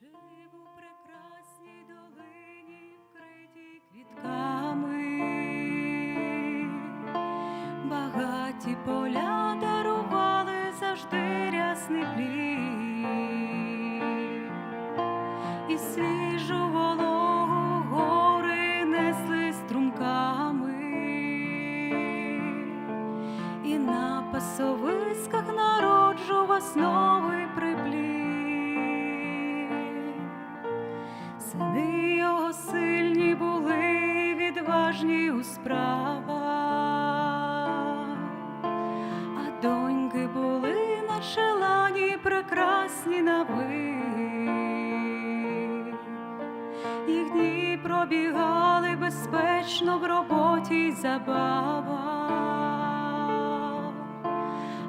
Живу в прекрасній долині, вкритій квітками, багаті поля дарували завжди рясний плід, і свіжу вологу гори несли струмками, і на пасовисках народжував новий Сини його сильні були, відважні у справах, а доньки були на челані прекрасні на вид. Їх дні пробігали безпечно в роботі й забавах,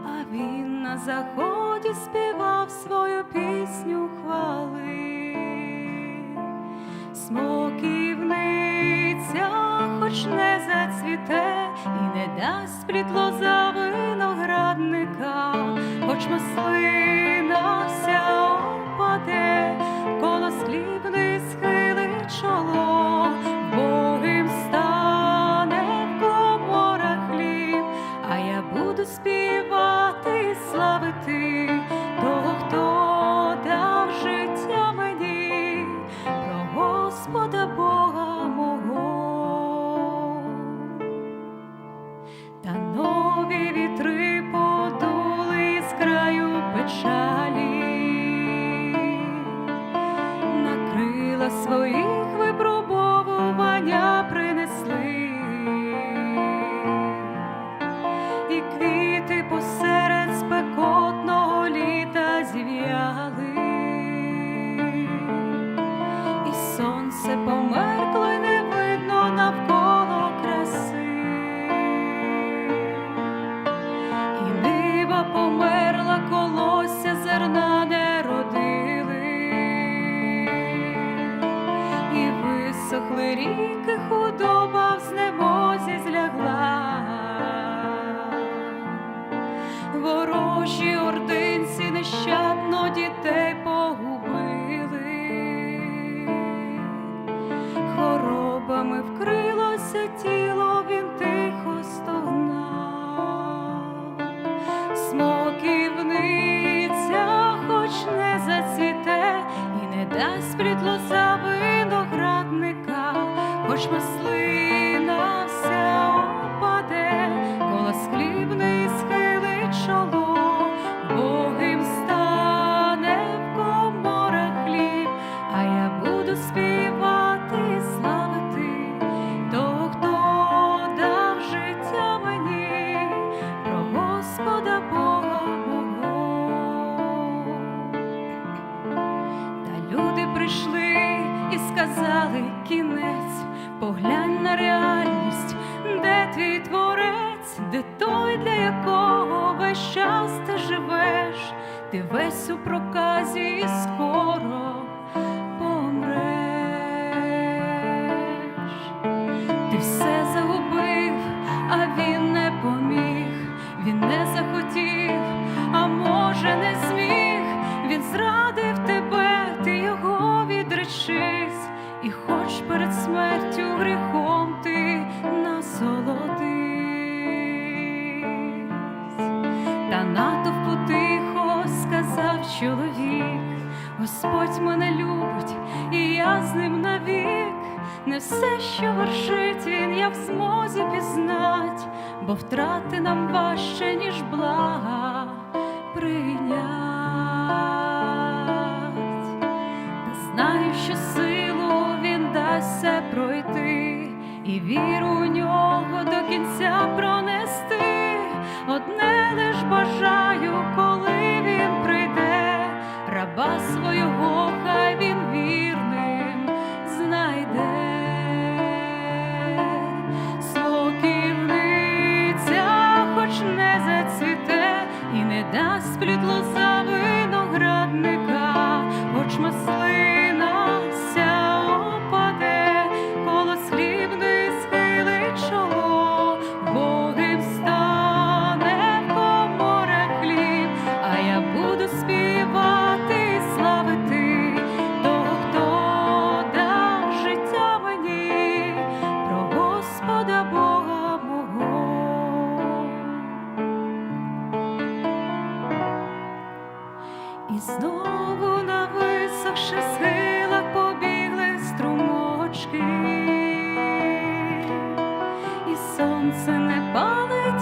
а він на заході співав свою пісню хвали. Смоківниця, хоч не зацвіте і не дасть плід лоза виноградника, хоч маслина вся опаде, коло сліпний схилить чоло, Богим стане в коморах а я буду співати славити того, хто Та нові тіло, він тихо стогнав. Смоківниця, хоч не зацвіте і не дасть плід за виноградника, хоч маслина поглянь на реальність, де твій творець, де той, для якого весь час ти живеш, ти весь у проказі скоро Господь мене любить, і я з ним навік. Не все, що вершить він, я в змозі пізнать, бо втрати нам важче, ніж блага прийнять. Та знаю, що силу він дасть все пройти, і віру у нього до кінця сонце не палить,